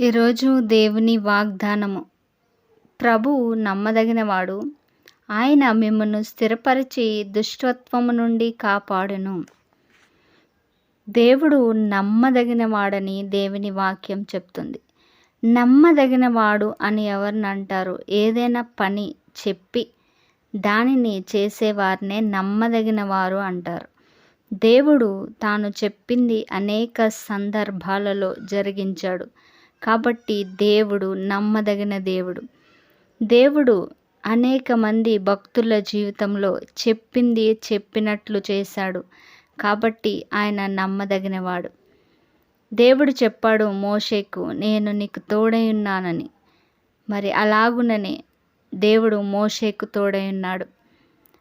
ఈరోజు దేవుని వాగ్దానము. ప్రభువు నమ్మదగినవాడు. ఆయన మిమ్మల్ని స్థిరపరిచి దుష్టత్వము నుండి కాపాడును. దేవుడు నమ్మదగినవాడని దేవుని వాక్యం చెప్తుంది. నమ్మదగినవాడు అని ఎవరిని అంటారు? ఏదైనా పని చెప్పి దానిని చేసేవారినే నమ్మదగినవారు అంటారు. దేవుడు తాను చెప్పింది అనేక సందర్భాలలో జరిగించాడు. కాబట్టి దేవుడు నమ్మదగిన దేవుడు. దేవుడు అనేక మంది భక్తుల జీవితంలో చెప్పింది చెప్పినట్లు చేశాడు. కాబట్టి ఆయన నమ్మదగినవాడు. దేవుడు చెప్పాడు మోషేకు నేను నీకు తోడై ఉన్నానని. మరి అలాగుననే దేవుడు మోషేకు తోడై ఉన్నాడు.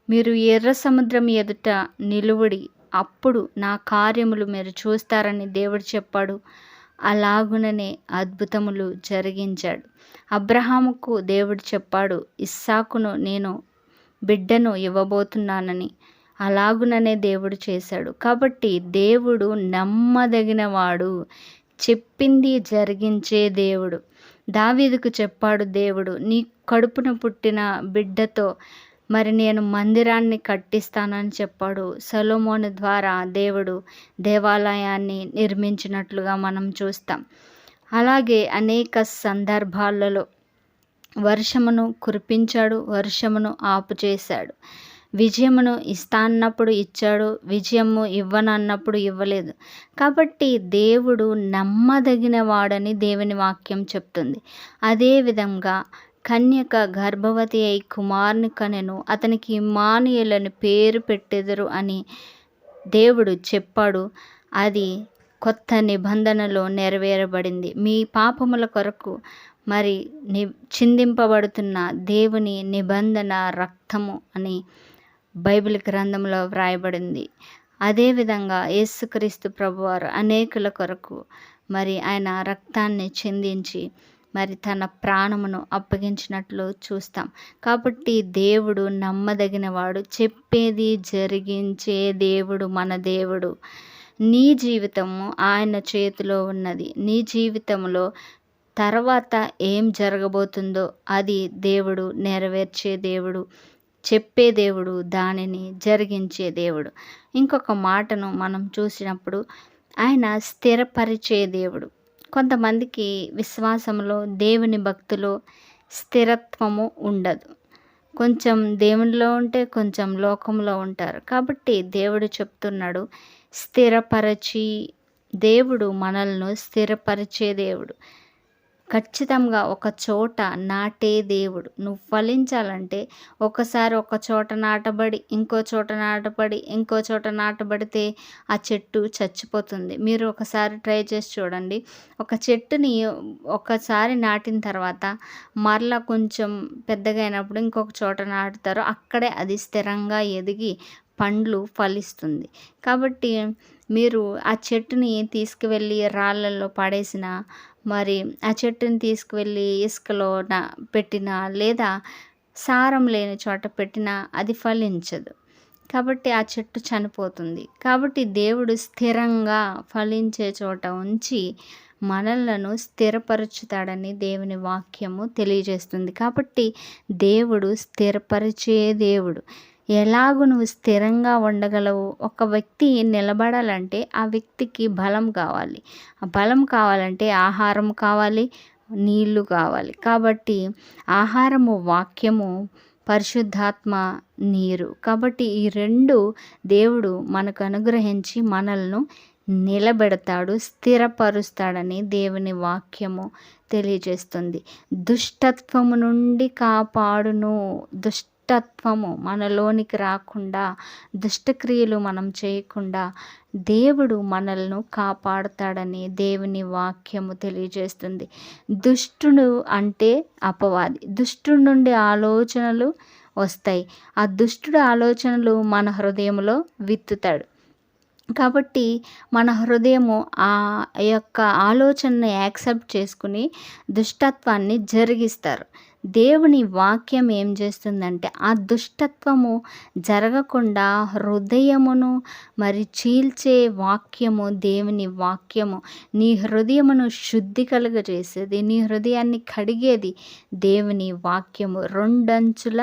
మీరు ఎర్ర సముద్రం ఎదుట నిలువుడి అప్పుడు నా కార్యములు మీరు చూస్తారని దేవుడు చెప్పాడు. అలాగుననే అద్భుతములు జరిగించాడు. అబ్రహాముకు దేవుడు చెప్పాడు ఇస్సాకును నేను బిడ్డను ఇవ్వబోతున్నానని. అలాగుననే దేవుడు చేశాడు. కాబట్టి దేవుడు నమ్మదగినవాడు చెప్పింది జరిగించే దేవుడు. దావీదుకు చెప్పాడు దేవుడు నీ కడుపున పుట్టిన బిడ్డతో మరి నేను మందిరాన్ని కట్టిస్తానని చెప్పాడు. సలోమోను ద్వారా దేవుడు దేవాలయాన్ని నిర్మించినట్లుగా మనం చూస్తాం. అలాగే అనేక సందర్భాలలో వర్షమును కురిపించాడు వర్షమును ఆపు చేశాడు. విజయమును ఇస్తాన్నప్పుడు ఇచ్చాడు విజయము ఇవ్వనన్నప్పుడు ఇవ్వలేదు. కాబట్టి దేవుడు నమ్మదగిన వాడని దేవుని వాక్యం చెప్తుంది. అదేవిధంగా కన్యక గర్భవతి అయి కుమారుని కనెను. అతనికి ఇమ్మానుయేలని పేరు పెట్టెదరు అని దేవుడు చెప్పాడు. అది కొత్త నిబంధనలో నెరవేరబడింది. మీ పాపముల కొరకు మరి ని చిందింపబడుతున్న దేవుని నిబంధన రక్తము అని బైబిల్ గ్రంథంలో వ్రాయబడింది. అదేవిధంగా యేసుక్రీస్తు ప్రభువారు అనేకుల కొరకు మరి ఆయన రక్తాన్ని చిందించి మరి తన ప్రాణమును అప్పగించినట్లు చూస్తాం. కాబట్టి దేవుడు నమ్మదగినవాడు. చెప్పేది జరిగించే దేవుడు మన దేవుడు. నీ జీవితము ఆయన చేతిలో ఉన్నది. నీ జీవితంలో తర్వాత ఏం జరగబోతుందో అది దేవుడు నెరవేర్చే దేవుడు. చెప్పే దేవుడు దానిని జరిగించే దేవుడు. ఇంకొక మాటను మనం చూసినప్పుడు ఆయన స్థిరపరిచే దేవుడు. కొంతమందికి విశ్వాసంలో దేవుని భక్తిలో స్థిరత్వము ఉండదు. కొంచెం దేవునిలో ఉంటే కొంచెం లోకంలో ఉంటారు. కాబట్టి దేవుడు చెప్తున్నాడు స్థిరపరచి దేవుడు మనల్ని స్థిరపరిచే దేవుడు. ఖచ్చితంగా ఒక చోట నాటే దేవుడు. నువ్వు ఫలించాలంటే ఒకసారి ఒక చోట నాటబడి ఇంకో చోట నాటబడి ఇంకో చోట నాటబడితే ఆ చెట్టు చచ్చిపోతుంది. మీరు ఒకసారి ట్రై చేసి చూడండి. ఒక చెట్టుని ఒకసారి నాటిన తర్వాత మరలా కొంచెం పెద్దగా అయినప్పుడు ఇంకొక చోట నాటుతారు అక్కడే అది స్థిరంగా ఎదిగి పండ్లు ఫలిస్తుంది. కాబట్టి మీరు ఆ చెట్టుని తీసుకువెళ్ళి రాళ్ళల్లో పడేసిన మరి ఆ చెట్టుని తీసుకువెళ్ళి ఇసుకలో పెట్టిన లేదా సారం లేని చోట పెట్టినా అది ఫలించదు. కాబట్టి ఆ చెట్టు చనిపోతుంది. కాబట్టి దేవుడు స్థిరంగా ఫలించే చోట ఉంచి మనలను స్థిరపరుచుతాడని దేవుని వాక్యము తెలియజేస్తుంది. కాబట్టి దేవుడు స్థిరపరిచే దేవుడు. ఎలాగూ నువ్వు స్థిరంగా ఉండగలవు? ఒక వ్యక్తి నిలబడాలంటే ఆ వ్యక్తికి బలం కావాలి. ఆ బలం కావాలంటే ఆహారం కావాలి నీళ్ళు కావాలి. కాబట్టి ఆహారము వాక్యము పరిశుద్ధాత్మ నీరు. కాబట్టి ఈ రెండు దేవుడు మనకు అనుగ్రహించి మనల్ని నిలబెడతాడు స్థిరపరుస్తాడని దేవుని వాక్యము తెలియజేస్తుంది. దుష్టత్వము నుండి కాపాడును. దుష్ట దుష్టత్వము మనలోనికి రాకుండా దుష్టక్రియలు మనం చేయకుండా దేవుడు మనల్ని కాపాడుతాడని దేవుని వాక్యము తెలియజేస్తుంది. దుష్టుడు అంటే అపవాది. దుష్టుడి నుండి ఆలోచనలు వస్తాయి. ఆ దుష్టుడు ఆలోచనలు మన హృదయంలో విత్తుతాడు. కాబట్టి మన హృదయము ఆ యొక్క ఆలోచనను యాక్సెప్ట్ చేసుకుని దుష్టత్వాన్ని జరిగిస్తారు. దేవుని వాక్యం ఏం చేస్తుందంటే ఆ దుష్టత్వము జరగకుండా హృదయమును మరి చీల్చే వాక్యము దేవుని వాక్యము నీ హృదయమును శుద్ధి కలుగజేసేది నీ హృదయాన్ని కడిగేది దేవుని వాక్యము. రెండంచుల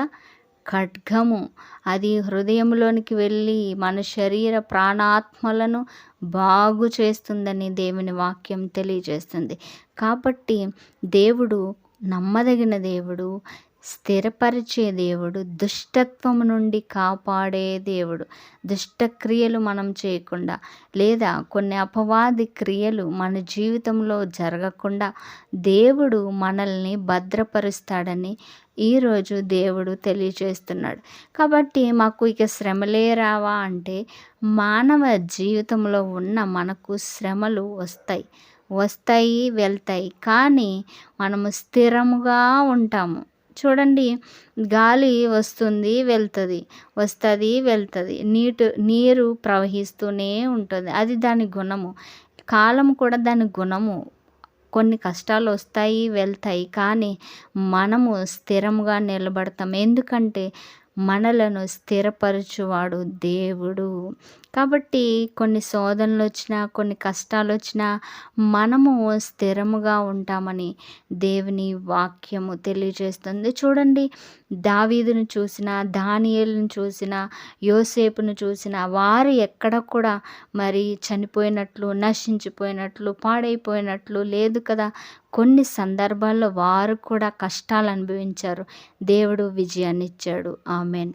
ఖడ్గము. అది హృదయంలోనికి వెళ్ళి మన శరీర ప్రాణాత్మలను బాగు చేస్తుందని దేవుని వాక్యం తెలియజేస్తుంది. కాబట్టి దేవుడు నమ్మదగిన దేవుడు స్థిరపరిచే దేవుడు దుష్టత్వం నుండి కాపాడే దేవుడు. దుష్టక్రియలు మనం చేయకుండా లేదా కొన్ని అపవాది క్రియలు మన జీవితంలో జరగకుండా దేవుడు మనల్ని భద్రపరుస్తాడని ఈరోజు దేవుడు తెలియజేస్తున్నాడు. కాబట్టి మాకు ఇక శ్రమలే రావా అంటే మానవ జీవితంలో ఉన్న మనకు శ్రమలు వస్తాయి. వస్తాయి వెళ్తాయి. కానీ మనము స్థిరముగా ఉంటాము. చూడండి గాలి వస్తుంది వెళ్తుంది వస్తుంది వెళ్తుంది. నీటు నీరు ప్రవహిస్తూనే ఉంటుంది. అది దాని గుణము. కాలం కూడా దాని గుణము. కొన్ని కష్టాలు వస్తాయి వెళ్తాయి కానీ మనము స్థిరంగా నిలబడతాం. ఎందుకంటే మనలను స్థిరపరచువాడు దేవుడు. కాబట్టి కొన్ని శోధనలు వచ్చినా కొన్ని కష్టాలు వచ్చినా మనము స్థిరముగా ఉంటామని దేవుని వాక్యము తెలియజేస్తుంది. చూడండి దావీదును చూసిన దానియేలును చూసిన యోసేపును చూసిన వారు ఎక్కడ కూడా మరి చనిపోయినట్లు నశించిపోయినట్లు పాడైపోయినట్లు లేదు కదా. కొన్ని సందర్భాల్లో వారు కూడా కష్టాలు అనుభవించారు దేవుడు విజయాన్ని ఇచ్చాడు ఆమెన్.